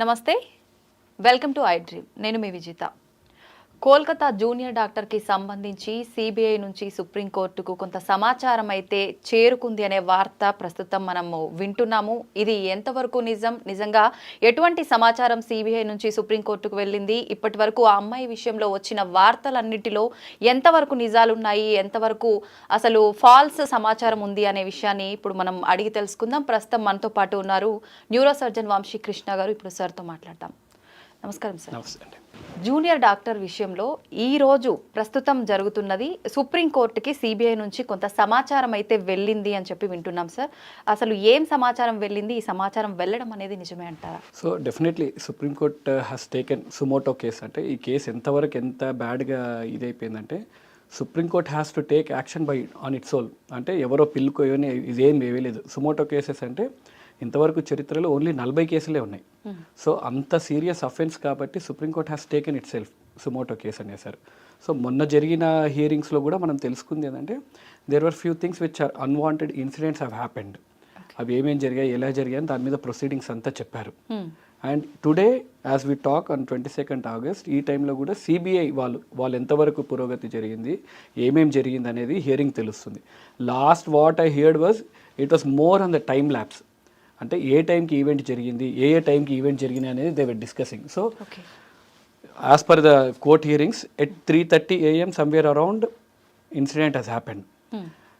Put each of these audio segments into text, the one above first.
నమస్తే. Welcome to I dream. నేను మీ విజిత. కోల్కతా జూనియర్ డాక్టర్కి సంబంధించి సిబిఐ నుంచి సుప్రీంకోర్టుకు కొంత సమాచారం అయితే చేరుకుంది అనే వార్త ప్రస్తుతం మనము వింటున్నాము. ఇది ఎంతవరకు నిజం? నిజంగా ఎటువంటి సమాచారం సిబిఐ నుంచి సుప్రీంకోర్టుకు వెళ్ళింది? ఇప్పటి వరకు ఆ అమ్మాయి విషయంలో వచ్చిన వార్తలన్నిటిలో ఎంతవరకు నిజాలున్నాయి? ఎంతవరకు అసలు ఫాల్స్ సమాచారం ఉంది అనే విషయాన్ని ఇప్పుడు మనం అడిగి తెలుసుకుందాం. ప్రస్తుతం మనతో పాటు ఉన్నారు న్యూరో సర్జన్ వంశీ కృష్ణ గారు. ఇప్పుడు సార్తో మాట్లాడతాం నమస్కారం సార్. నమస్తే అండి. జూనియర్ డాక్టర్ విషయంలో ఈ రోజు ప్రస్తుతం జరుగుతున్నది సుప్రీంకోర్టుకి సిబిఐ నుంచి కొంత సమాచారం అయితే వెళ్ళింది అని చెప్పి వింటున్నాం సార్. అసలు ఏం సమాచారం వెళ్ళింది? ఈ సమాచారం వెళ్ళడం అనేది నిజమే అంటారా? So definitely Supreme Court has taken suo motu case. అంటే ఈ కేసు ఎంతవరకు ఎంత బ్యాడ్గా ఇదైపోయిందంటే Supreme Court has to take action by on its own అంటే ఎవరో పిల్లుకో ఏమీ ఇదేం వేయలేదు. సుమోటో కేసెస్ అంటే ఇంతవరకు చరిత్రలో ఓన్లీ నలభై కేసులే ఉన్నాయి. సో అంత సీరియస్ అఫెన్స్ కాబట్టి Supreme Court has taken itself suo motu case అనేసారు. So మొన్న జరిగిన హియరింగ్స్లో కూడా మనం తెలుసుకుంది ఏంటంటే there were few things which are unwanted incidents have happened అవి ఏమేం జరిగాయి ఎలా జరిగాయి దాని మీద ప్రొసీడింగ్స్ అంతా చెప్పారు. And today as we talk on twenty second August ఈ టైంలో కూడా సిబిఐ వాళ్ళు వాళ్ళు ఎంతవరకు పురోగతి జరిగింది ఏమేం జరిగింది అనేది హియరింగ్ తెలుస్తుంది. Last what I heard was it was more on the time lapse అంటే ఏ టైంకి ఈవెంట్ జరిగింది ఏ ఏ టైంకి ఈవెంట్ జరిగింది అనేది they were discussing so as per the court hearings at three thirty AM somewhere around incident has happened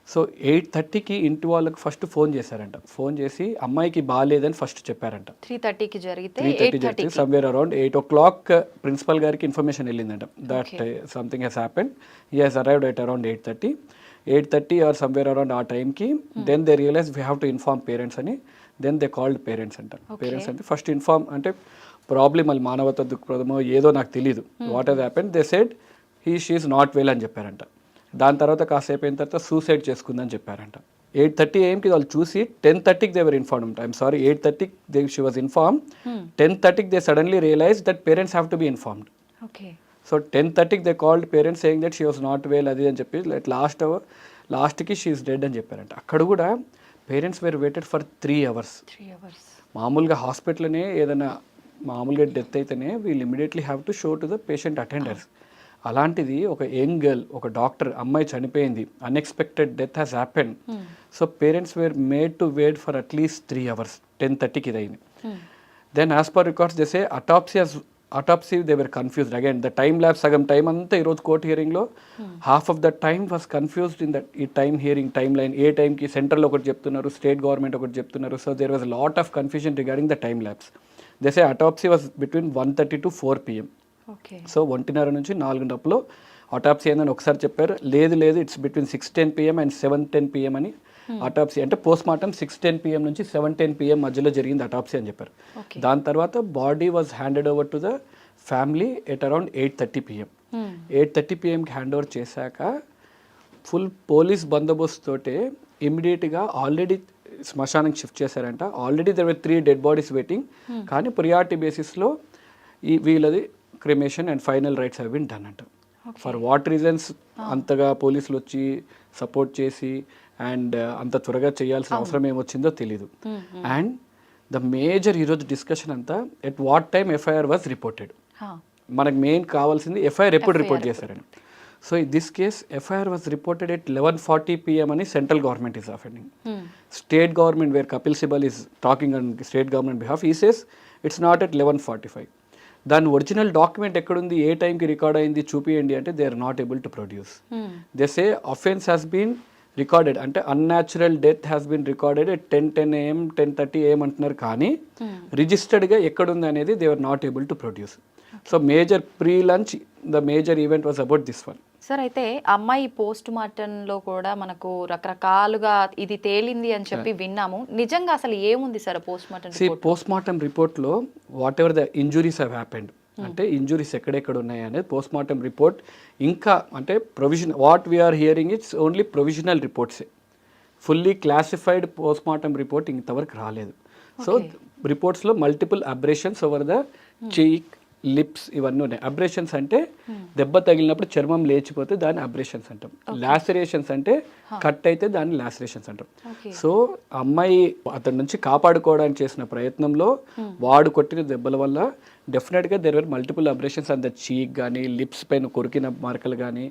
so eight థర్టీకి ఇంటి వాళ్ళకి ఫస్ట్ ఫోన్ చేశారంట. ఫోన్ చేసి అమ్మాయికి బాగాలేదని ఫస్ట్ చెప్పారంట. త్రీ థర్టీకి జరిగితే త్రీ థర్టీ జరిగితే somewhere around eight o'clock principal గారికి information వెళ్ళిందంట. That something has happen he has arrived at around eight thirty eight thirty or somewhere around ఆ టైంకి then they realise we have to inform parents అని then they called parents అంటారు parents అంటే first inform అంటే problem మళ్ళీ మానవత దృక్పథమో ఏదో నాకు తెలియదు what has happen they said he she not well అని చెప్పారంట. దాని తర్వాత కాసేపు అయిన తర్వాత సూసైడ్ చేసుకుందని చెప్పారంట. ఎయిట్ థర్టీ ఏఎంకి వాళ్ళు చూసి టెన్ థర్టీకి they were inform I'm sorry eight థర్టీకి they she was inform ten థర్టీకి they suddenly realise that parents have to be informed okay. So ten థర్టీకి they called parents saying that she was not well అది అని చెప్పి last hour లాస్ట్కి she's dead అని చెప్పారంట. అక్కడ కూడా parents were waited for three hours three hours మామూలుగా హాస్పిటల్నే ఏదైనా మామూలుగా డెత్ అయితేనే వీళ్ళు immediately have to show to the patient attenders అలాంటిది ఒక యంగ్ గర్ల్ ఒక డాక్టర్ అమ్మాయి చనిపోయింది. Unexpected death has happen so parents were made to wait for at least three hours ten థర్టీకి ఇది అయింది. దెన్ యాజ్ పర్ రికార్డ్స్ చేసే autopsy autopsy they were confused again the time lab సగం time అంతా ఈరోజు court హియరింగ్లో half of the time was confused in that ఈ time hearing time line ఏ టైంకి సెంట్రల్ ఒకటి చెప్తున్నారు స్టేట్ గవర్నమెంట్ ఒకటి చెప్తున్నారు so there was lot of confusion regarding the time labs దసే autopsy was between one thirty to four PM so ఒంటిన్నర నుంచి నాలుగున్నరలో autopsy ఏందని ఒకసారి చెప్పారు. లేదు లేదు it's between six ten PM and seven ten PM అని అటాప్సీ అంటే post mortem six ten PM నుంచి సెవెన్ టెన్ పిఎం మధ్యలో జరిగింది అటాప్సీ అని చెప్పారు. దాని తర్వాత body was handed over to the family at around eight thirty PM eight thirty పిఎంకి hand over చేశాక ఫుల్ పోలీస్ బందోబస్తు తోటే ఇమ్మీడియట్గా ఆల్రెడీ శ్మశానానికి షిఫ్ట్ చేశారంట. Already there three dead bodies waiting కానీ ప్రియారిటీ బేసిస్లో ఈ వీళ్ళది cremation and final rites have been done అంట. ఫర్ వాట్ రీజన్స్ అంతగా పోలీసులు వచ్చి సపోర్ట్ చేసి అండ్ అంత త్వరగా చేయాల్సిన అవసరం ఏమొచ్చిందో తెలీదు. అండ్ ద మేజర్ ఈరోజు డిస్కషన్ అంతా at what time FIR was reported మనకు మెయిన్ కావాల్సింది ఎఫ్ఐఆర్ ఎప్పుడు రిపోర్ట్ చేశారని. So in this case FIR was reported at eleven forty PM అని central government is offending state government where Kapil Sibal is talking on state government behalf he says it's not at eleven forty five దాని original document ఎక్కడుంది ఏ టైంకి record అయింది చూపియండి అంటే they are not able to produce they say offence has been recorded అంటే unnatural death has been recorded at ten ten AM ten thirty AM అంటున్నారు. కానీ రిజిస్టర్డ్గా ఎక్కడుంది అనేది they are not able to produce so major pre lunch the major event was about this one. Sir అయితే అమ్మాయి post మార్టంలో కూడా మనకు రకరకాలుగా ఇది తేలింది అని చెప్పి విన్నాము. నిజంగా అసలు ఏముంది sir post mortem post mortem రిపోర్ట్లో whatever the injuries have happened అంటే ఇంజురీస్ ఎక్కడెక్కడ ఉన్నాయి అనేది పోస్ట్ మార్టం రిపోర్ట్ ఇంకా అంటే provision what we're hearing it's only provisional రిపోర్ట్సే fully classified post mortem report ఇంతవరకు రాలేదు. So రిపోర్ట్స్లో multiple abrasions over the cheek lips ఇవన్నీ ఉన్నాయి. అబ్రేషన్స్ అంటే దెబ్బ తగిలినప్పుడు చర్మం లేచిపోతే దాన్ని అబ్రేషన్స్ అంటాం. లాసరేషన్స్ అంటే కట్ అయితే దాన్ని లాసరేషన్స్ అంటాం. సో అమ్మాయి అతని నుంచి కాపాడుకోవడానికి చేసిన ప్రయత్నంలో వాడు కొట్టిన దెబ్బల వల్ల డెఫినెట్గా దెర్ వర్ మల్టిపుల్ అబ్రేషన్స్ అంత చీక్ కానీ లిప్స్ పైన కొరికిన మరకలు కానీ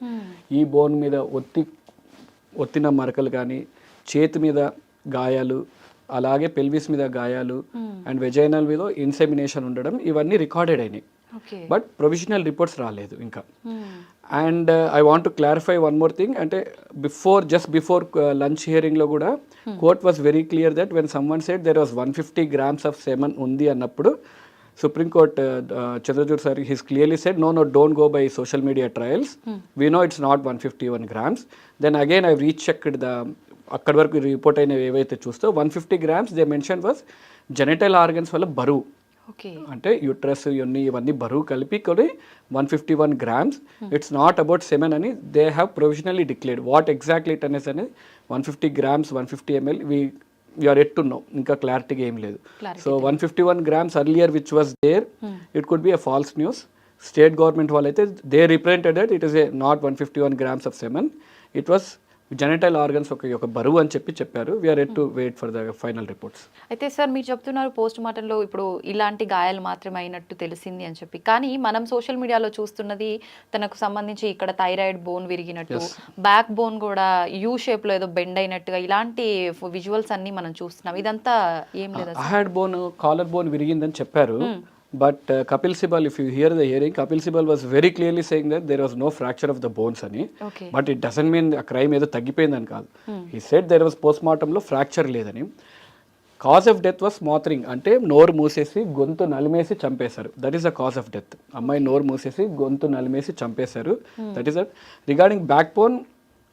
ఈ బోన్ మీద ఒత్తి ఒత్తిన మరకలు కానీ చేతి మీద గాయాలు అలాగే పెల్విస్ మీద గాయాలు అండ్ వెజైనల్ మీద ఇన్సెమినేషన్ ఉండడం ఇవన్నీ రికార్డెడ్ అయినాయి. బట్ ప్రొవిజనల్ రిపోర్ట్స్ రాలేదు ఇంకా. And I want to clarify one more thing అంటే బిఫోర్ జస్ట్ బిఫోర్ లంచ్ హియరింగ్లో కూడా court was very clear that when someone said there was one fifty grams of semen ఉంది అన్నప్పుడు Supreme Court Chandrachud sir his clearly said no no don't go by social media trials we know it's not one fifty one grams then again I rechecked the అక్కడి వరకు report అయినవి ఏవైతే చూస్తే one fifty grams they mention was genital organs వల్ల బరువు. అంటే uterus ఇవన్నీ ఇవన్నీ బరువు కలిపి కొని one fifty one grams it's not about semen అని they have provisionally declared what exactly it అనేసి అనేది one fifty grams one fifty ML we are at no ఇంకా క్లారిటీగా ఏం లేదు. So one fifty one grams earlier which was there it could be a false news state government వాళ్ళైతే they represented that it is a not one fifty one grams of semen it was genital organs ఒక ఒక బరువు అని చెప్పి చెప్పారు we're at to wait for the final reports అయితే sir మీరు చెప్తున్నారు పోస్ట్ మార్టంలో ఇప్పుడు ఇలాంటి గాయాలు మాత్రమే అయినట్టు తెలిసింది అని చెప్పి కానీ మనం సోషల్ మీడియాలో చూస్తున్నది తనకు సంబంధించి ఇక్కడ థైరాయిడ్ బోన్ విరిగినట్టు బ్యాక్ బోన్ కూడా యూ షేప్లో ఏదో బెండ్ అయినట్టుగా ఇలాంటి విజువల్స్ అన్ని మనం చూస్తున్నాం ఇదంతా ఏం లేదా హ్యాడ్ బోన్ కాలర్ బోన్ విరిగిందని చెప్పారు but Kapil Sibal if you hear the hearing Kapil Sibal was very clearly saying that there was no fracture of the bones అని బట్ ఇట్ డజన్ మీన్ ఆ క్రైమ్ ఏదో తగ్గిపోయిందని కాదు. He said there was post మార్టంలో fracture లేదని. Cause of death was smothering అంటే నోరు మూసేసి గొంతు నలిమేసి చంపేశారు. That is the cause of death అమ్మాయి నోరు మూసేసి గొంతు నలిమేసి చంపేశారు. That is regarding backbone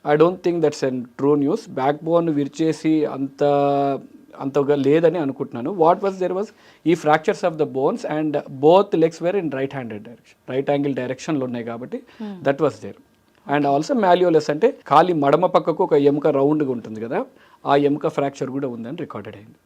I don't think that's an true news backbone విరిచేసి అంత అంతగా లేదని అనుకుంటున్నాను. వాట్ వాస్ దెర్ వాస్ ఈ fractures of the bones and both legs were in right handed direction right angle డైరెక్షన్లో ఉన్నాయి కాబట్టి that was there and also malleolus అంటే ఖాళీ మడమ పక్కకు ఒక ఎముక రౌండ్గా ఉంటుంది కదా ఆ ఎముక ఫ్రాక్చర్ కూడా ఉందని రికార్డెడ్ అయింది.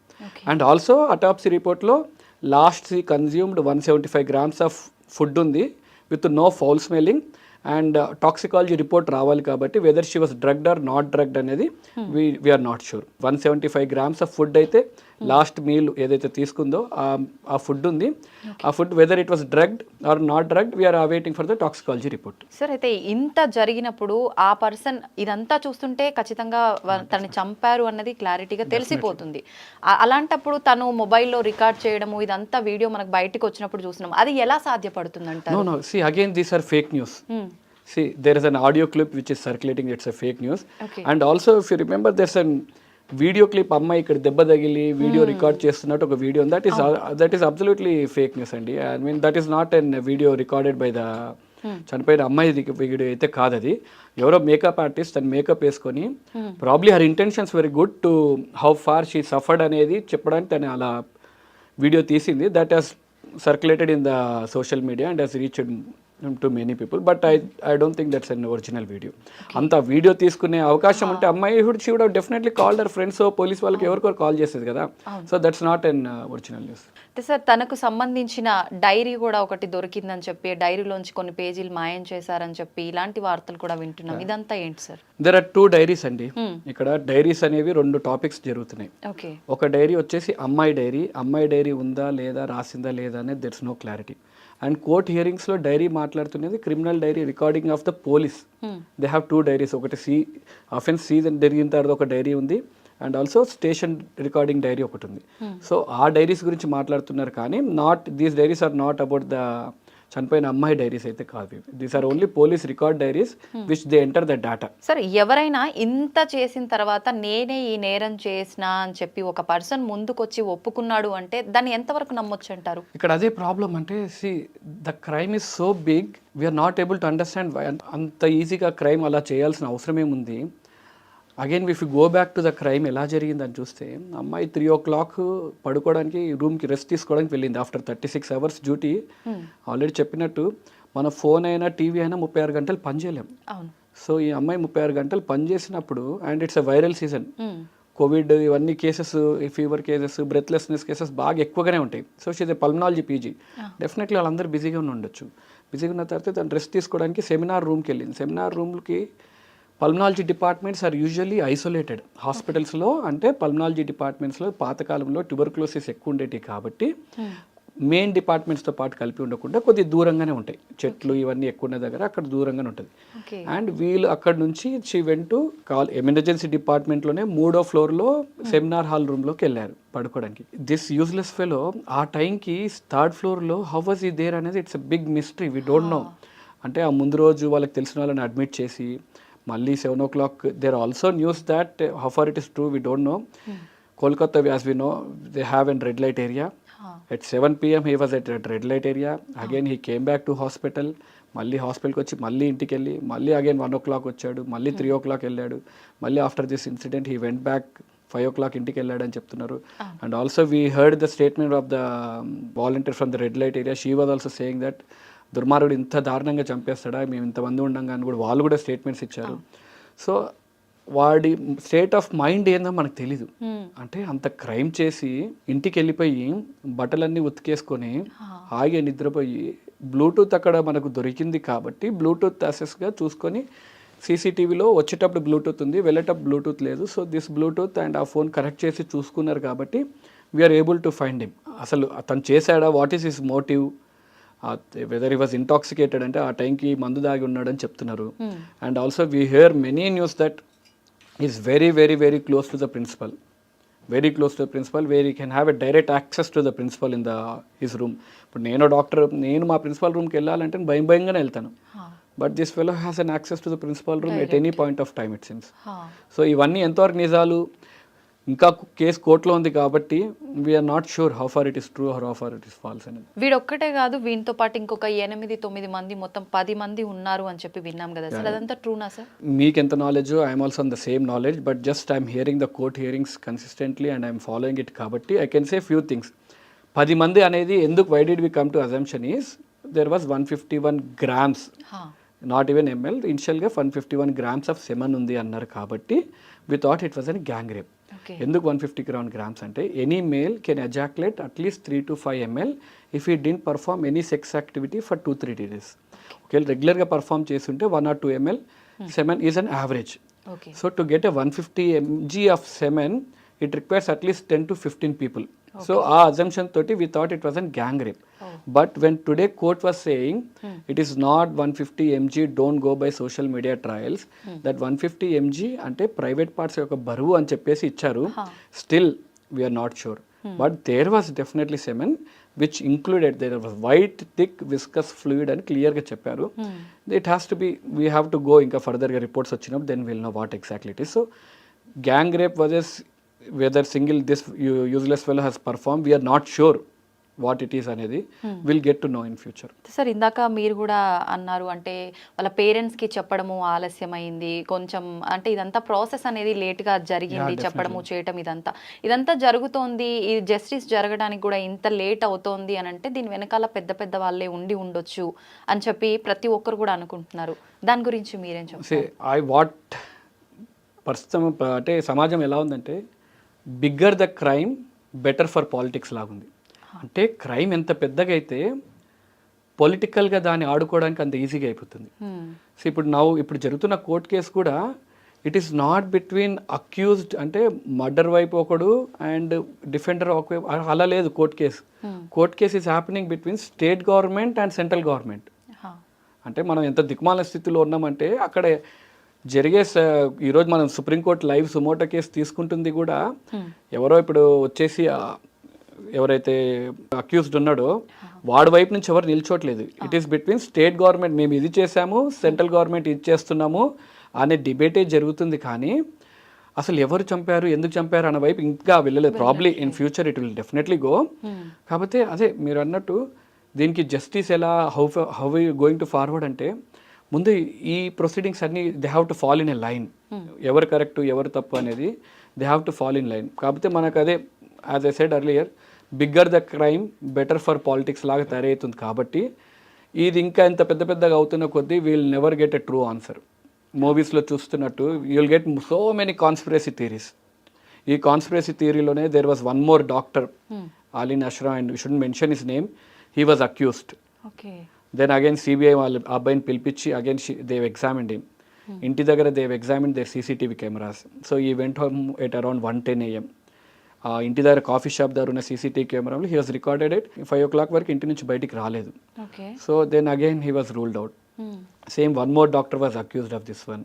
అండ్ ఆల్సో అటాప్సీ రిపోర్ట్లో last she consumed one seventy five grams of food ఉంది with no foul smelling and toxicology report రావాలి కాబట్టి whether she was drugged or not drugged అనేది we we're not sure one seventy five grams of food అయితే last meal ఏదైతే తీసుకుందో ఆ- food ఉంది ఆ food whether it was drugged or not drugged we're awaiting for the toxicology report sir అయితే ఇంత జరిగినప్పుడు ఆ పర్సన్ ఇదంతా చూస్తుంటే ఖచ్చితంగా తనని చంపారు అన్నది క్లారిటీగా తెలిసిపోతుంది అలాంటప్పుడు తను మొబైల్లో రికార్డ్ చేయడము ఇదంతా వీడియో మనకు బయటకు వచ్చినప్పుడు చూస్తున్నాం అది ఎలా సాధ్యపడుతుంది no. See, again, these are fake news. See, there is an audio clip which is circulating. It's a fake news. Okay. And also, if you remember, there's an video clip అమ్మాయి ఇక్కడ దెబ్బ తగిలి వీడియో రికార్డ్ చేస్తున్నట్టు ఒక video that is that is absolutely fake news అండి. I mean that is not an video recorded by the చనిపోయిన అమ్మాయి video అయితే కాదు అది ఎవరో మేకప్ ఆర్టిస్ట్ తను మేకప్ వేసుకొని probably her intentions very good to how far she suffered అనేది చెప్పడానికి తను అలా వీడియో తీసింది. That has circulated in the social media and has reached to many people but I I don't think that's an original video అంత video తీసుకునే అవకాశం ఉంటే అమ్మాయి would she would definitely call their friends police వాళ్ళకి ఎవరికో call చేసేది కదా? So that's not an original news అంటే సార్ తనకు సంబంధించిన డైరీ కూడా ఒకటి దొరికిందని చెప్పి డైరీలోంచి కొన్ని పేజీలు మాయం చేశారని చెప్పి ఇలాంటి వార్తలు కూడా వింటున్నాం. ఇదంతా ఏంటి sir? There are two diaries అండి. ఇక్కడ డైరీస్ అనేవి రెండు టాపిక్స్ జరుగుతున్నాయి. ఓకే ఒక డైరీ వచ్చేసి అమ్మాయి డైరీ అమ్మాయి డైరీ ఉందా లేదా రాసిందా లేదా అనేది there's no clarity and court హియరింగ్స్లో diary మాట్లాడుతున్నది criminal diary recording of the police. They have two diaries ఒకటి సి అఫెన్స్ సీజన్ జరిగిన తర్వాత ఒక డైరీ ఉంది. And also station recording diary ఒకటి ఉంది. సో ఆ డైరీస్ గురించి మాట్లాడుతున్నారు కానీ not these diaries are not about the చనిపోయిన అమ్మాయి డైరీస్ అయితే కాదు these are only police record diaries which they enter the data sir ఎవరైనా ఇంత చేసిన తర్వాత నేనే ఈ నేరం చేసిన అని చెప్పి ఒక పర్సన్ ముందుకొచ్చి ఒప్పుకున్నాడు అంటే దాన్ని ఎంతవరకు నమ్మొచ్చు అంటారు ఇక్కడ అదే ప్రాబ్లం అంటే see the crime is so big we're not able to understand అంత ఈజీగా క్రైమ్ అలా చేయాల్సిన అవసరం ఏముంది again if you go back to the crime ఎలా జరిగిందని చూస్తే అమ్మాయి త్రీ ఓ క్లాక్ పడుకోవడానికి రూమ్కి రెస్ట్ తీసుకోవడానికి వెళ్ళింది. After thirty six hours duty already చెప్పినట్టు మన ఫోన్ అయినా టీవీ అయినా ముప్పై ఆరు గంటలు పనిచేయలేం సో ఈ అమ్మాయి ముప్పై ఆరు గంటలు పనిచేసినప్పుడు and it's a viral season. Covid ఇవన్నీ cases fever cases breathlessness cases బాగా ఎక్కువగానే ఉంటాయి. So she's pulmonology PG definitely వాళ్ళందరూ బిజీగా ఉండి ఉండొచ్చు. బిజీగా ఉన్న తర్వాత తను రెస్ట్ తీసుకోవడానికి సెమినార్ రూమ్కి వెళ్ళింది. సెమినార్ రూమ్కి pulmonology departments are usually isolated హాస్పిటల్స్లో అంటే పల్మనాలజీ డిపార్ట్మెంట్స్లో పాతకాలంలో ట్యూబర్క్లోసిస్ ఎక్కువ ఉండేవి కాబట్టి మెయిన్ డిపార్ట్మెంట్స్తో పాటు కలిపి ఉండకుండా కొద్ది దూరంగానే ఉంటాయి. చెట్లు ఇవన్నీ ఎక్కువ ఉన్న దగ్గర అక్కడ దూరంగానే ఉంటుంది. అండ్ వీళ్ళు అక్కడ నుంచి షీ వెంట్ కాల్ ఎమర్జెన్సీ డిపార్ట్మెంట్లోనే మూడో ఫ్లోర్లో సెమినార్ హాల్ రూమ్లోకి వెళ్ళారు పడుకోవడానికి దిస్ యూజ్లెస్ ఫెలో ఆ టైంకి థర్డ్ ఫ్లోర్లో హౌ వాజ్ ఈ దేర్ అనేది it's a big mystery we don't know అంటే ఆ ముందు రోజు వాళ్ళకి తెలిసిన వాళ్ళని అడ్మిట్ చేసి మళ్ళీ seven o'clock there also news that how far it is true we don't know Kolkata as we know they have an red light area at seven PM he was at red light area again he came back to hospital మళ్ళీ హాస్పిటల్కి వచ్చి మళ్ళీ ఇంటికి వెళ్ళి మళ్ళీ again one o'clock వచ్చాడు. మళ్ళీ three o'clock వెళ్ళాడు. మళ్ళీ after this incident he went back five o'clock ఇంటికి వెళ్ళాడని చెప్తున్నారు. And also we heard the statement of the volunteer from the red light area she was also saying that దుర్మార్గుడు ఇంత దారుణంగా చంపేస్తాడా? మేము ఇంతమంది ఉండంగా అని కూడా వాళ్ళు కూడా స్టేట్మెంట్స్ ఇచ్చారు. సో వాడి స్టేట్ ఆఫ్ మైండ్ ఏందో మనకు తెలీదు. అంటే అంత క్రైమ్ చేసి ఇంటికి వెళ్ళిపోయి బట్టలన్నీ ఉతికేసుకొని హాయిగా నిద్రపోయి బ్లూటూత్ అక్కడ మనకు దొరికింది కాబట్టి బ్లూటూత్ యాక్సెస్గా చూసుకొని సీసీటీవీలో వచ్చేటప్పుడు బ్లూటూత్ ఉంది వెళ్ళేటప్పుడు బ్లూటూత్ లేదు. సో దిస్ బ్లూటూత్ అండ్ ఆ ఫోన్ కరెక్ట్ చేసి చూసుకున్నారు కాబట్టి we're able to find him అసలు అతను చేశాడా? What is his motive whether he was intoxicated అంటే ఆ టైంకి మందు దాగి ఉన్నాడని చెప్తున్నారు. And also we hear many news that is very very very close to the principal very close to the principal where you can have a direct access to the principal in the his room ఇప్పుడు నేను doctor నేను మా principal రూమ్కి వెళ్ళాలంటే భయం భయంగానే వెళ్తాను. But this fellow has an access to the principal room at any point of time it seems so ఇవన్నీ ఎంతవరకు నిజాలు? ఇంకా కేసు కోర్టులో ఉంది కాబట్టి we are not sure how far it is true how far it is false అనేది. వీడొక్కటే కాదు వీనితో పాటు ఇంకొక ఎనిమిది తొమ్మిది మంది మొత్తం పది మంది ఉన్నారు అని చెప్పి విన్నాం కదా. సార్ అదంతా ట్రూనా సార్? మీకు ఎంత knowledge I'm also on the same knowledge but just I'm hearing the court hearings consistently and I'm following it కాబట్టి I can say few things పది మంది అనేది ఎందుకు why did we come to assumption is there was one fifty one grams not even ML ఇనిషియల్గా one fifty one grams of semen ఉంది అన్నారు కాబట్టి we thought it was an gang rape ఎందుకు one fifty gram grams అంటే any male can ejaculate at least three to five ML if he didn't perform any sex activity for two three days ఒకవేళ రెగ్యులర్గా perform చేస్తుంటే one or two ML semen is an average so to get a one fifty MG of semen it requires at least ten to fifteen people so ఆ assumption తోటి we thought it was an gang rape but when today court was saying it is not one fifty MG don't go by social media trials that one fifty MG అంటే private parts యొక్క బరువు అని చెప్పేసి ఇచ్చారు. Still we are not sure but there was definitely semen which included there was white thick viscous fluid అని క్లియర్గా చెప్పారు. It has to be we have to go ఇంకా ఫర్దర్గా రిపోర్ట్స్ వచ్చినప్పుడు then will know what exactly it is so gang rape versus whether single this useless fellow has perform we are not sure what it is అనేది will get to know in future sir ఇందాక మీరు కూడా అన్నారు అంటే వాళ్ళ పేరెంట్స్కి చెప్పడము ఆలస్యమైంది కొంచెం అంటే ఇదంతా ప్రాసెస్ అనేది లేట్గా జరిగింది చెప్పడము చేయటం ఇదంతా. ఇదంతా జరుగుతోంది ఈ జస్టిస్ జరగడానికి కూడా ఇంత లేట్ అవుతోంది అని అంటే దీని వెనకాల పెద్ద పెద్ద వాళ్ళే ఉండి ఉండొచ్చు అని చెప్పి ప్రతి ఒక్కరు కూడా అనుకుంటున్నారు. దాని గురించి మీరేం చెప్తారు? ఐ వాట్ ప్రస్తుతం అంటే సమాజం ఎలా ఉందంటే bigger the crime better for politics లాగుంది. అంటే క్రైమ్ ఎంత పెద్దగా అయితే పొలిటికల్గా దాన్ని ఆడుకోవడానికి అంత ఈజీగా అయిపోతుంది. సో ఇప్పుడు నవ్వు ఇప్పుడు జరుగుతున్న కోర్ట్ కేసు కూడా it is not between accused అంటే మర్డర్ వైపు ఒకడు అండ్ డిఫెండర్ ఒక అలా లేదు court case. Court case is happening between state government and central government. అంటే మనం ఎంత దిక్మాల స్థితిలో ఉన్నామంటే అక్కడ జరిగే స- ఈరోజు మనం సుప్రీంకోర్టు లైవ్ సుమోటో కేసు తీసుకుంటుంది కూడా ఎవరో ఇప్పుడు వచ్చేసి ఎవరైతే అక్యూజ్డ్ ఉన్నాడో వాడి వైపు నుంచి ఎవరు నిల్చోట్లేదు. It is between state government మేము ఇది చేసాము సెంట్రల్ గవర్నమెంట్ ఇది చేస్తున్నాము అనే డిబేటే జరుగుతుంది కానీ అసలు ఎవరు చంపారు ఎందుకు చంపారు అన్న వైపు ఇంకా వెళ్ళలేదు. Probably in future it will definitely go కాకపోతే అదే మీరు అన్నట్టు దీనికి జస్టిస్ ఎలా how how going to forward అంటే ముందు ఈ ప్రొసీడింగ్స్ అన్ని they have to fall in a line ఎవరు కరెక్ట్ ఎవరు తప్పు అనేది they have to fall in line కాకపోతే మనకు అదే as a said earlier bigger the crime better for politics లాగా తయారవుతుంది కాబట్టి ఇది ఇంకా ఇంత పెద్ద పెద్దగా అవుతున్న కొద్దీ we'll never get a true answer మూవీస్లో చూస్తున్నట్టు you'll get so many conspiracy theories ఈ conspiracy థియరీలోనే there was one more doctor అలీన్ అష్రా and should mention his name he was accused okay then again CBI వాళ్ళ అబ్బాయిని పిలిపించి అగైన్ దేవ్ ఎగ్జామిన్డ్ హిమ్ ఇంటి దగ్గర they've examine there CCTV cameras so he went home at around one ten AM ఆ ఇంటి దగ్గర coffee shop దగ్గర ఉన్న సీసీటీవీ కెమెరాలో he was recorded it five o'clock వరకు ఇంటి నుంచి బయటికి రాలేదు. So then again he was ruled out same one more doctor was accused of this one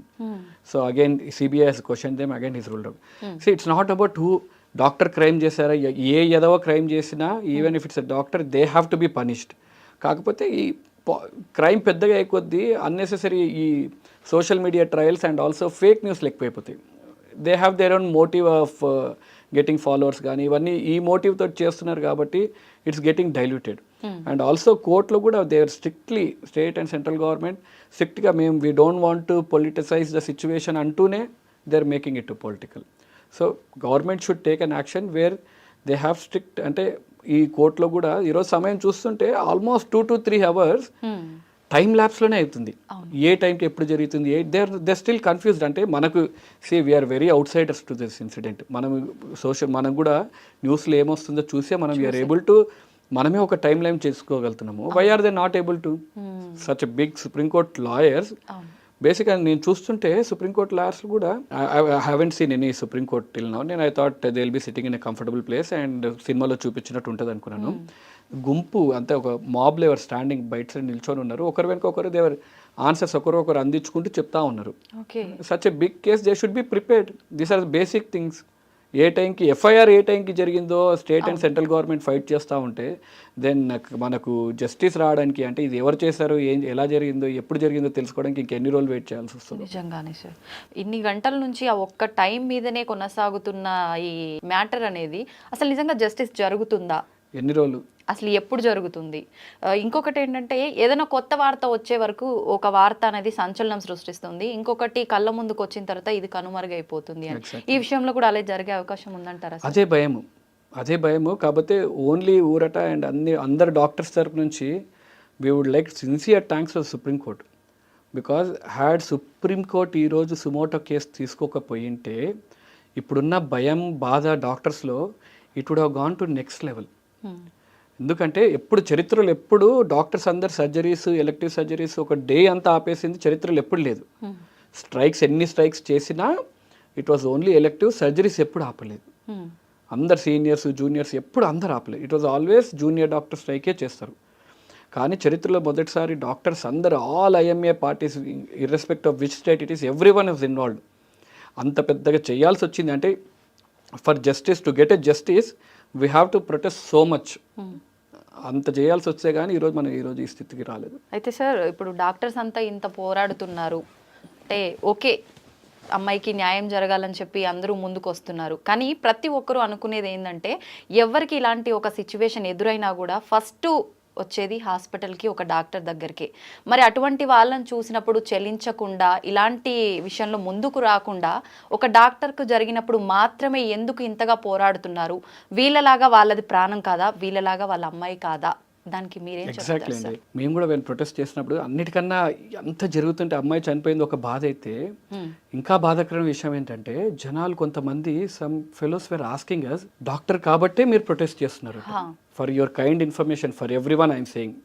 so again CBI has question them again is ruled out so it's not about who doctor crime చేశారా ఏ ఎదవ crime చేసినా even if it's a doctor they have to be punished కాకపోతే ఈ crime పెద్దగా అయిపోద్ది unnecessary ఈ social media trials and also fake న్యూస్లు ఎక్కువైపోతాయి they have their own motive of getting followers కానీ ఇవన్నీ ఈ మోటివ్ తోటి చేస్తున్నారు కాబట్టి it's getting diluted and also కోర్టులో కూడా they are strictly state and central government స్ట్రిక్ట్గా మేము we don't want to politicize the situation అంటూనే they are making it to political so government should take an action where they have strict అంటే ఈ కోర్టులో కూడా ఈరోజు సమయం చూస్తుంటే almost two to three hours time ల్యాబ్స్లోనే అవుతుంది. ఏ టైంకి ఎప్పుడు జరుగుతుంది ఏ దేర్ దే స్టిల్ కన్ఫ్యూజ్డ్. అంటే మనకు say we are very outsiders to this incident. మనం సోషల్ మనం కూడా న్యూస్లో ఏమొస్తుందో చూసే మనం వీఆర్ ఏబుల్ టు మనమే ఒక timeline చేసుకోగలుగుతున్నాము. Why are they not able to such big supreme court lawyers బేసిక్గా నేను చూస్తుంటే సుప్రీంకోర్ట్ లాయర్స్ కూడా haven't seen any supreme court till now నేను I thought they will be sitting in a comfortable place and సినిమాలో చూపించినట్టు ఉంటుంది అనుకున్నాను. గుంపు అంతే ఒక మాబ్లో ఎవరు స్టాండింగ్ బయట సైడ్ నిల్చొని ఉన్నారు. ఒకరి వెనుక ఒకరు దేవర్ ఆన్సర్స్ ఒకరు ఒకరు అందించుకుంటూ చెప్తా ఉన్నారు. Okay such a big case they should be prepared these are basic things ఏ టైంకి ఎఫ్ఐఆర్ ఏ టైంకి జరిగిందో state and central government fight చేస్తూ ఉంటే దెన్ మనకు జస్టిస్ రావడానికి అంటే ఇది ఎవరు చేశారు ఏం ఎలా జరిగిందో ఎప్పుడు జరిగిందో తెలుసుకోవడానికి ఇంకెన్ని రోజులు వెయిట్ చేయాల్సి వస్తుంది. నిజంగానే సార్ ఇన్ని గంటల నుంచి ఆ ఒక్క టైం మీదనే కొనసాగుతున్న ఈ మ్యాటర్ అనేది అసలు నిజంగా జస్టిస్ జరుగుతుందా? ఎన్ని రోజులు? అసలు ఎప్పుడు జరుగుతుంది? ఇంకొకటి ఏంటంటే ఏదైనా కొత్త వార్త వచ్చే వరకు ఒక వార్త అనేది సంచలనం సృష్టిస్తుంది. ఇంకొకటి కళ్ళ ముందుకు వచ్చిన తర్వాత ఇది కనుమరుగైపోతుంది అని. ఈ విషయంలో కూడా అలా జరిగే అవకాశం ఉందంటారా అదే భయము. అదే భయము. కాకపోతే ఓన్లీ ఊరట అండ్ అన్ని అందరు డాక్టర్స్ తరపు నుంచి we would like sincere thanks for supreme court because had supreme court ఈరోజు సుమోటో కేసు తీసుకోకపోయింటే ఇప్పుడున్న భయం బాధ డాక్టర్స్లో it would have gone to next level. ఎందుకంటే ఎప్పుడు చరిత్రలో ఎప్పుడు డాక్టర్స్ అందరు సర్జరీస్ ఎలక్టివ్ సర్జరీస్ ఒక డే అంతా ఆపేసింది చరిత్రలో ఎప్పుడు లేదు. స్ట్రైక్స్ ఎన్ని స్ట్రైక్స్ చేసినా it was only elective surgeries ఎప్పుడు ఆపలేదు. అందరు సీనియర్స్ జూనియర్స్ ఎప్పుడు అందరు ఆపలేదు. It was always junior doctor స్ట్రైకే చేస్తారు. కానీ చరిత్రలో మొదటిసారి డాక్టర్స్ అందరు all IMA parties irrespective of which state it is everyone is involved అంత పెద్దగా చేయాల్సి వచ్చింది అంటే for justice to get a justice we have to protest so much. అంత చేయాల్సి వస్తే కానీ ఈరోజు మనం ఈరోజు ఈ స్థితికి రాలేదు. అయితే సార్ ఇప్పుడు డాక్టర్స్ అంతా ఇంత పోరాడుతున్నారు. అంటే ఓకే అమ్మాయికి న్యాయం జరగాలని చెప్పి అందరూ ముందుకు వస్తున్నారు కానీ ప్రతి ఒక్కరూ అనుకునేది ఏంటంటే ఎవరికి ఇలాంటి ఒక సిచ్యువేషన్ ఎదురైనా కూడా ఫస్ట్ వచ్చేది హాస్పిటల్కి ఒక డాక్టర్ దగ్గరికి. మరి అటువంటి వాళ్ళని చూసినప్పుడు చెల్లించకుండా ఇలాంటి విషయంలో ముందుకు రాకుండా ఒక డాక్టర్కు జరిగినప్పుడు మాత్రమే ఎందుకు ఇంతగా పోరాడుతున్నారు? వీళ్ళలాగా వాళ్ళది ప్రాణం కాదా? వీళ్ళలాగా వాళ్ళ అమ్మాయి కాదా? దానికి మీరేం ఎగ్జాక్ట్లీ అండి మేము కూడా వెళ్ళి ప్రొటెస్ట్ చేసినప్పుడు అన్నిటికన్నా ఎంత జరుగుతుంటే అమ్మాయి చనిపోయింది ఒక బాధ అయితే Hmm. ఇంకా బాధాకరమైన విషయం ఏంటంటే జనాలు కొంతమంది some fellows were asking us doctor కాబట్టే మీరు ప్రొటెస్ట్ చేస్తున్నారు. For your kind information for everyone I'm saying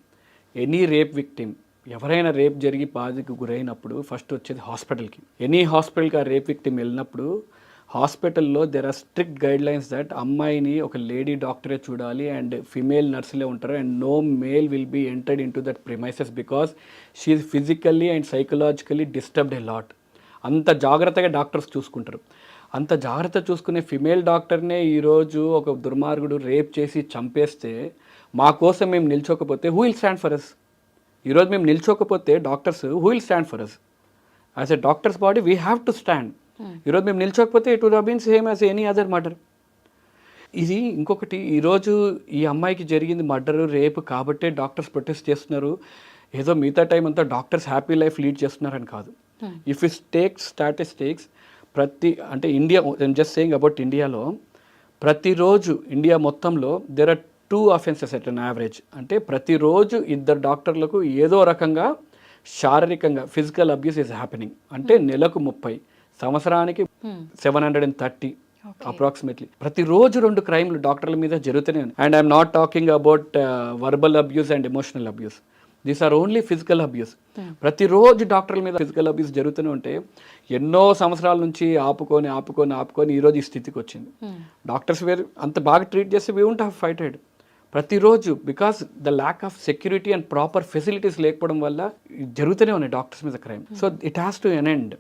any rape victim ఎవరైనా రేప్ జరిగి బాధకు గురైనప్పుడు ఫస్ట్ వచ్చేది హాస్పిటల్కి ఎనీ హాస్పిటల్కి ఆ రేప్ విక్టిమ్ వెళ్ళినప్పుడు హాస్పిటల్లో there are strict guidelines that అమ్మాయిని ఒక లేడీ డాక్టరే చూడాలి అండ్ ఫిమేల్ నర్సులే ఉంటారు and no male will be entered into that premises because she physically and psychologically disturbed a lot అంత జాగ్రత్తగా డాక్టర్స్ చూసుకుంటారు. అంత జాగ్రత్త చూసుకునే ఫిమేల్ డాక్టర్నే ఈరోజు ఒక దుర్మార్గుడు రేప్ చేసి చంపేస్తే మా కోసం మేము నిల్చోకపోతే who will stand for us ఈరోజు మేము నిల్చోకపోతే doctors who will stand for us as a doctors body we have to stand ఈరోజు మేము నిల్చోకపోతే it would been same as any other murder ఇది ఇంకొకటి ఈరోజు ఈ అమ్మాయికి జరిగింది మర్డర్ రేపు కాబట్టే డాక్టర్స్ ప్రొటెస్ట్ చేస్తున్నారు. ఏదో మిగతా టైం అంతా డాక్టర్స్ హ్యాపీ లైఫ్ లీడ్ చేస్తున్నారని కాదు. ఇఫ్ ఇస్ టేక్స్ స్టాటిస్టిక్స్ ప్రతి అంటే ఇండియా జస్ట్ సేయింగ్ అబౌట్ ఇండియాలో ప్రతిరోజు ఇండియా మొత్తంలో there are two offences at an average అంటే ప్రతిరోజు ఇద్దరు డాక్టర్లకు ఏదో రకంగా శారీరకంగా ఫిజికల్ అబ్యూస్ ఇస్ హ్యాపెనింగ్ అంటే నెలకు ముప్పై. సంవత్సరానికి seven hundred and thirty approximately ప్రతిరోజు రెండు క్రైమ్లు డాక్టర్ల మీద జరుగుతూనే ఉన్నాయి. And I'm not talking about verbal abuse and emotional abuse these are only physical abuse ప్రతిరోజు డాక్టర్ల మీద ఫిజికల్ అబ్యూస్ జరుగుతూనే ఉంటే ఎన్నో సంవత్సరాల నుంచి ఆపుకొని ఆపుకొని ఆపుకొని ఈరోజు ఈ స్థితికి వచ్చింది. డాక్టర్స్ వేరు అంత బాగా ట్రీట్ చేస్తే వీ ఉంట్ హ్యావ్ ఫైటెడ్ ప్రతిరోజు because the lack of security and proper facilities లేకపోవడం వల్ల జరుగుతూనే ఉన్నాయి డాక్టర్స్ మీద crime so it has to an end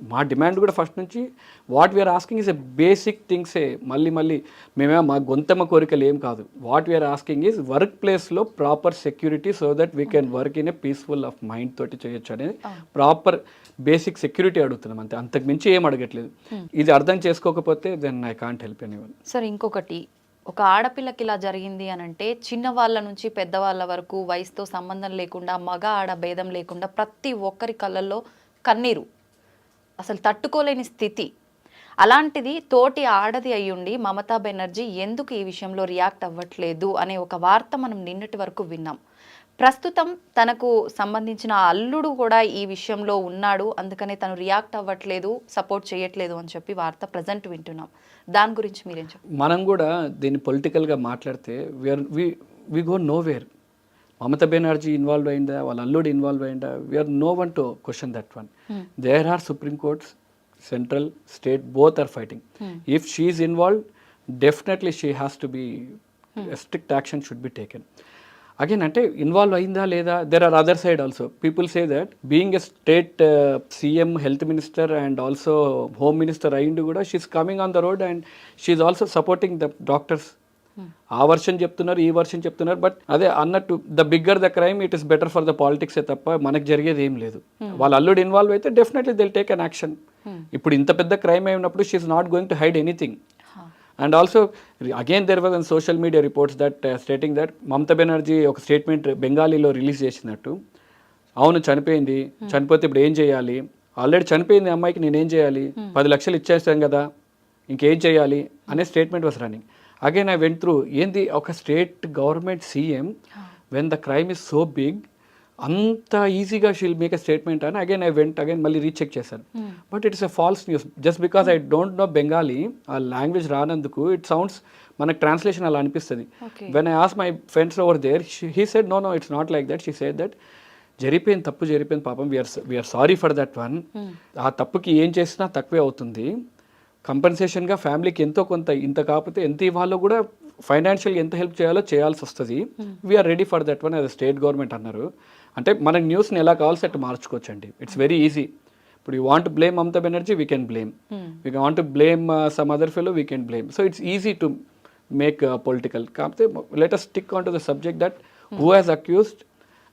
మా డిమాండ్ కూడా ఫస్ట్ నుంచి what we are asking is a basic థింగ్సే మళ్ళీ మళ్ళీ మేమే మా గొంతమ్మ కోరికలు ఏం కాదు. What we are asking is work ప్లేస్లో proper security so that we can work in a peaceful of mind తోటి చేయొచ్చు అనేది ప్రాపర్ బేసిక్ సెక్యూరిటీ అడుగుతున్నాం అంతే. అంతకు మించి ఏం అడగట్లేదు. ఇది అర్థం చేసుకోకపోతే then I can't help anyone sir ఇంకొకటి. ఒక ఆడపిల్లకి ఇలా జరిగింది అని అంటే చిన్న వాళ్ళ నుంచి పెద్దవాళ్ళ వరకు వయసుతో సంబంధం లేకుండా మగ ఆడ భేదం లేకుండా ప్రతి ఒక్కరి కళ్ళల్లో కన్నీరు. అసలు తట్టుకోలేని స్థితి. అలాంటిది తోటి ఆడది అయ్యుండి మమతా బెనర్జీ ఎందుకు ఈ విషయంలో రియాక్ట్ అవ్వట్లేదు అనే ఒక వార్త మనం నిన్నటి వరకు విన్నాం. ప్రస్తుతం తనకు సంబంధించిన అల్లుడు కూడా ఈ విషయంలో ఉన్నాడు. అందుకనే తను రియాక్ట్ అవ్వట్లేదు సపోర్ట్ చేయట్లేదు అని చెప్పి వార్త ప్రజెంట్ వింటున్నాం. దాని గురించి మీరేం చెప్తారు మనం కూడా దీన్ని పొలిటికల్గా మాట్లాడితే we are we we go nowhere Mamata Banerjee involve అయిందా? వాళ్ళ అల్లుడు ఇన్వాల్వ్ అయిందా? We are no one to question that one there are supreme courts central state both are fighting if she is involve definitely she has to be strict action should be taken again అంటే involve అయిందా లేదా? There are other side also people say that being a state CM health minister and also home minister అయిండు కూడా she's coming on the road and she also supporting the doctors ఆ version చెప్తున్నారు ఈ version చెప్తున్నారు but అదే అన్నట్టు the bigger the crime it is better for the politics తప్ప మనకు జరిగేది ఏం లేదు. వాళ్ళ అల్లుడు ఇన్వాల్వ్ అయితే definitely they'll take an action ఇప్పుడు ఇంత పెద్ద క్రైమ్ అయినప్పుడు she's not going to hide anything and also again there was an social media reports that stating that Mamata Banerjee ఒక స్టేట్మెంట్ బెంగాలీలో రిలీజ్ చేసినట్టు. అవును చనిపోయింది. చనిపోతే ఇప్పుడు ఏం చేయాలి? ఆల్రెడీ చనిపోయింది అమ్మాయికి నేనేం చేయాలి? పది లక్షలు ఇచ్చేస్తాం కదా. ఇంకేం చేయాలి? అనే statement was running again I went through ఏంది? ఒక state government CM when the crime is so big అంత ఈజీగా షీల్ మేక్ ఎ స్టేట్మెంట్ అని అగైన్ ఐ వెంట్ అగైన్ మళ్ళీ రీచెక్ చేశాను. But it's a false news just because I don't know Bengali uh language రానందుకు it sounds మనకు translation అలా అనిపిస్తుంది. When I ask my friends over there he said no no it's not like that she said that జరిపోయింది తప్పు జరిపోయింది పాపం. We are we are sorry for that one ఆ తప్పుకి ఏం చేసినా తక్కువే అవుతుంది. కంపెన్సేషన్గా ఫ్యామిలీకి ఎంతో కొంత ఇంత కాకపోతే ఎంత ఇవ్వాలో కూడా ఫైనాన్షియల్గా ఎంత హెల్ప్ చేయాలో చేయాల్సి వస్తుంది. We are ready for that one అది స్టేట్ గవర్నమెంట్ అన్నారు. అంటే మనకి న్యూస్ని ఎలా కావాల్సి అట్టు మార్చుకోవచ్చు అండి ఇట్స్ వెరీ ఈజీ ఇప్పుడు you want blame Mamata Banerjee we can blame we want blame some other fellow we can blame so it's easy to make political కాకపోతే let us stick on to the subject that who has accused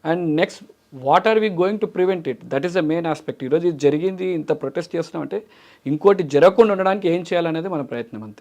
and next what are we going to prevent it? That is the main aspect ఈరోజు ఇది జరిగింది ఇంత protest చేస్తున్నాం అంటే ఇంకోటి జరగకుండా ఉండడానికి ఏం చేయాలనేది మన ప్రయత్నం అంతే.